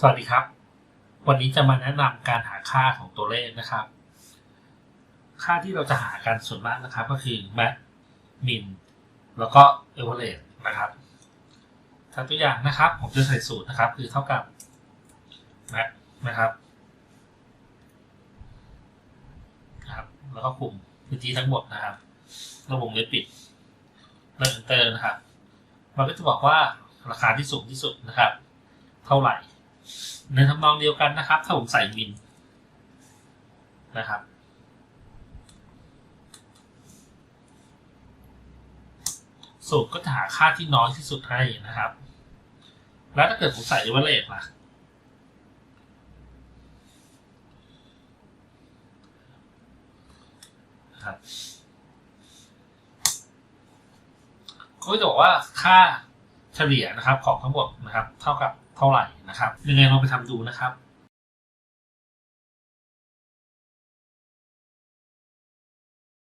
สวัสดีครับ วันนี้จะมาแนะนำการหาค่าของตัวเลขนะครับ ค่าที่เราจะหากันส่วนมากนะครับ ก็คือ max min แล้วก็ average นะครับถ้าตัวอย่างนะครับ ผมจะใส่สูตรนะครับ คือเท่ากับ max นะครับนะครับ แล้วก็คุมพื้นที่ทั้งหมดนะครับระบบเลยปิดแล้ว enter นะครับ มันก็จะบอกว่าราคาที่สูงที่สุดนะครับ เท่าไหร่ ในทำนองเดียวกันนะครับ ถ้าผมใส่มินนะครับ สูตรก็จะหาค่าที่น้อยที่สุดให้นะครับ แล้วถ้าเกิดผมใส่เอเวอเรสล่ะนะครับก็จะบอกว่าค่า เฉลี่ยนะครับของทั้งหมดนะครับเท่ากับเท่าไหร่นะครับยังไงลองไปทำดูนะครับ